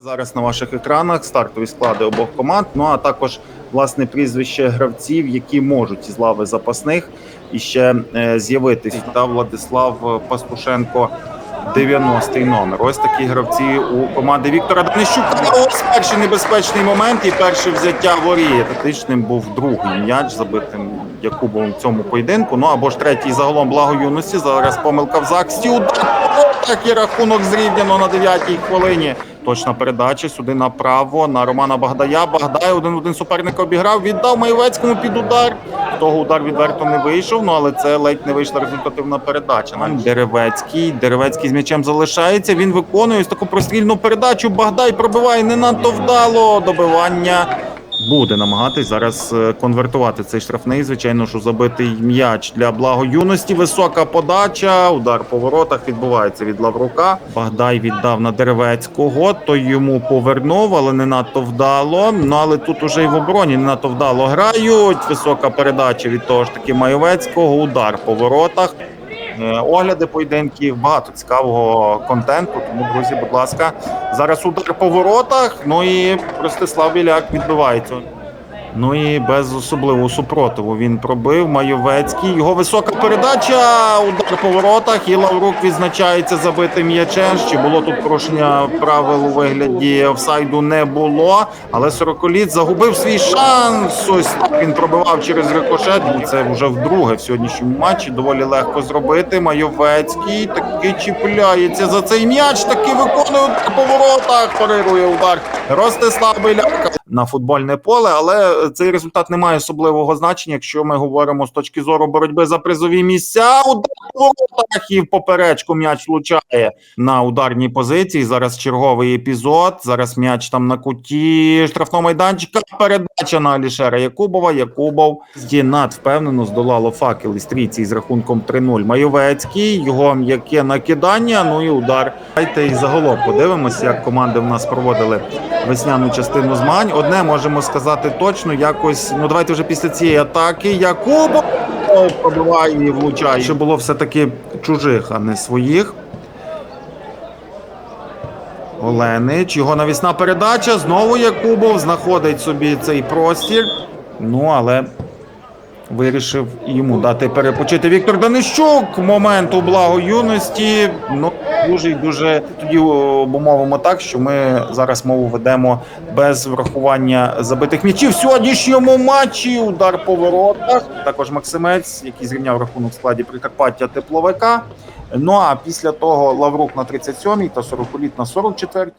Зараз на ваших екранах стартові склади обох команд. Ну а також власне прізвище гравців, які можуть із лави запасних і ще е, з'явитись. Та Владислав Пастушенко. 90-й номер. Ось такі гравці у команди Віктора Данищука. Ось перший небезпечний момент і перше взяття воріє. Тактичним був другий м'яч, забитим Якубовим в цьому поєдинку. Ну або ж третій загалом благо юності. Зараз помилка в захисті. Удар! Такий рахунок зрівняно на 9-й хвилині. Точна передача сюди направо на Романа Багдая. Багдай один-один суперника обіграв. Віддав Маєвецькому під удар. Того удар відверто не вийшов. Ну але це ледь не вийшла результативна передача. На Деревецький. Деревецький з м'ячем залишається. Він виконує ось таку прострільну передачу. Багдай пробиває не надто вдало. Добивання. Буде намагатись зараз е, конвертувати цей штрафний. Звичайно, що забитий м'яч для благо юності. Висока подача. Удар по воротах відбувається від Лаврука. Багдай віддав на Деревецького. Той йому повернув, але не надто вдало. Ну але тут уже і в обороні не надто вдало грають. Висока передача від того ж таки Майовецького. Удар по воротах. Е, Огляди поєдинків, багато цікавого контенту. Тому, друзі, будь ласка, зараз удар по воротах. Ну і Ростислав Біляк відбивається. Ну і без особливого супротиву він пробив Майовецький. Його висока передача. Удар по воротах. І Лаврук відзначається забитим м'ячем. Чи було тут порушення правил у вигляді офсайду не було. Але сороколіт загубив свій шанс. Ось так він пробивав через рикошет. Це вже вдруге в сьогоднішньому матчі. Доволі легко зробити. Майовецький таки чіпляється за цей м'яч. Таки виконує по воротах. Парирує удар Ростислав Біляк на футбольне поле, але цей результат не має особливого значення, якщо ми говоримо з точки зору боротьби за призові місця. Удар воротах і в поперечку м'яч влучає на ударній позиції. Зараз черговий епізод. Зараз м'яч там на куті штрафного майданчика. Передача на Алішера Якубова. Якубов стінат впевнено здолало факел із трійці з рахунком 3-0. Майовецький його м'яке накидання. Ну і удар. Давайте і загалом подивимося, як команди в нас проводили весняну частину змагань. Одне можемо сказати точно, якось. Ну давайте вже після цієї атаки Якубов пробиває і влучає. Що було все таки чужих, а не своїх. Оленич, його навісна передача. Знову Якубов знаходить собі цей простір. Ну, але вирішив йому дати перепочити Віктор Данищук. Момент у благо юності. Ну, дуже і дуже тоді обумовимо так, що ми зараз мову ведемо без врахування забитих м'ячів. В сьогоднішньому матчі удар по воротах. Також Максимець, який зрівняв рахунок в складі Прикарпаття тепловика. Ну а після того Лаврук на 37-й та 40-літ на 44-й.